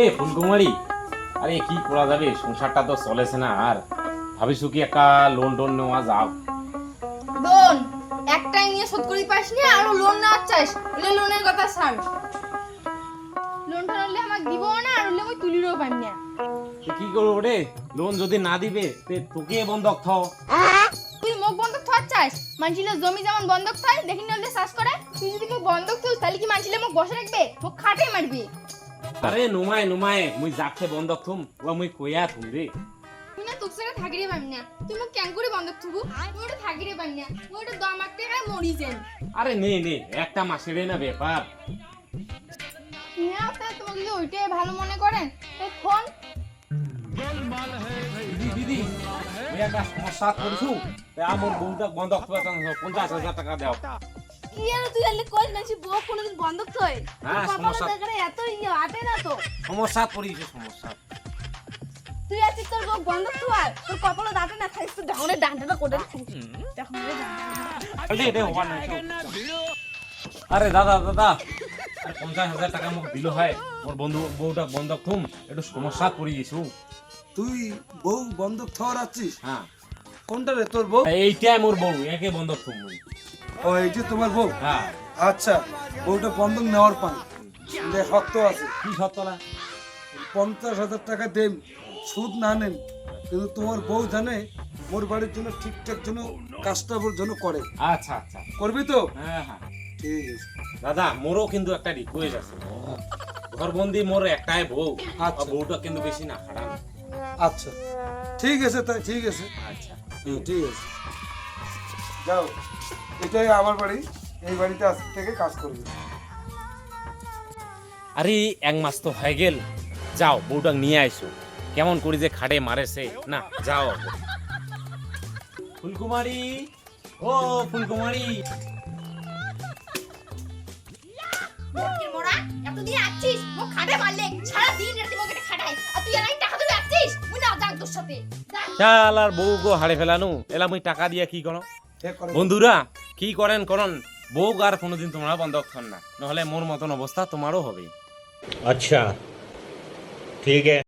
এ ফুলকুমারি আরে কি করা যাবে? সংসারটা তো চলেছে না আর। ভাবিছো কি একটা লোন টোন নেওয়া যাও লোন একটাই নিয়ে শোধ করি পাস নি আর লোন না লোনের কথা ছাড়। লোন টোন হলে আমাকে দিব না আর হলে আমি তুলিরও পাই না। কি করব রে? লোন যদি না দিবে তে তোকে বন্ধক থাও তুই মুখ বন্ধক থার চাস? মানছিলে জমি যেমন বন্ধক থাই দেখি নলে চাষ করে। তুই যদি মুখ বন্ধক তুই তাহলে কি মানছিলে মুখ বসে রাখবে? মুখ খাটে মারবি। আরে নুমায় নুমায় মুই যাচ্ছে বন্ধক থুম ও মুই কইয়া থুম রে। তুই না তোর সাথে থাকি রে পাই না। তুই মুখ ক্যাং করে বন্ধক থুবু তুই ওটা থাকি রে না। তুই ওটা দম আটকে খায় মরি যেন আরে নে নে একটা মাসের না ব্যাপার। হ্যাঁ আপনার তোমাকে যদি ওইটাই ভালো মনে করেন। এই ফোন। দিদি একটা সমস্যা করছু? তে আমার বউটা বন্ধক থুয়া পঞ্চাশ হাজার টাকা দাও। কি আর তুই আলে কই নাছি বউ কোনোদিন বন্ধক থই হ্যাঁ, সমস্যা। দেখারে এত ইয়ে আটে না তো? সমস্যা পড়িছে সমস্যা। তুই আছিস তোর বউ বন্ধক থুয়ার তোর কপালে দাঁতে না থাকিস তুই ডাউনে ডান্ডাটা কোটে থাকিস দেখুন রে আরে হওয়া নাই আরে দাদা দাদা। পঞ্চাশ হাজার টাকা মোক দিল হয়। মোর বন্ধু বউটা বন্ধক থুম একটু সমস্যা পড়ি গেছু তুই বউ বন্ধক থর আছিস? হ্যাঁ। কোনটা রে তোর বউ? এইটাই মোর বউ একে বন্ধক থুম ও এই যে তোমার বউ? হ্যাঁ। আচ্ছা বউটা বন্ধক নেওয়ার পান। হক্ত আছে। কি সত্যলা পঞ্চাশ হাজার টাকা দেন সুদ না নেন। কিন্তু তোমার বউ জানে মোর বাড়ির জন্য ঠিকঠাক জন্য কাজটা ওর জন্য করে। আচ্ছা আচ্ছা। করবি তো? হ্যাঁ হ্যাঁ। ঠিক আছে। দাদা মোরও কিন্তু একটা রিকোয়েস্ট আছে। ঘরবন্দি মোর একটাই বউ। আচ্ছা। বউটা কিন্তু বেশি না খারাপ। আচ্ছা। ঠিক আছে তাই ঠিক আছে। আচ্ছা। ঠিক আছে। যাও এটাই আমার বাড়ি এই বাড়িতে আজ থেকে কাজ করবে। আরে এক মাস তো হয়ে গেল। যাও বউটা নিয়ে আইসো। কেমন করি যে খাটে মারেছে না যাও। ফুলকুমারি ও ফুলকুমারি। এতদিন আছিস মুখ খাটে মারলে সারা দিন রাতে মুখে খাটাই আর তুই আর টাকা ধরে আছিস মুই না যাক তোর সাথে। যা। চাল আর বউ গো হাড়ে ফেলানু। এলা মুই টাকা দিয়া কি করে? হ্যাঁ, বন্ধুরা কি করেন করন বউ আর কোনোদিন তোমরা বন্ধক হন না। নাহলে মোর মতন অবস্থা তোমারও হবে। আচ্ছা ঠিক আছে।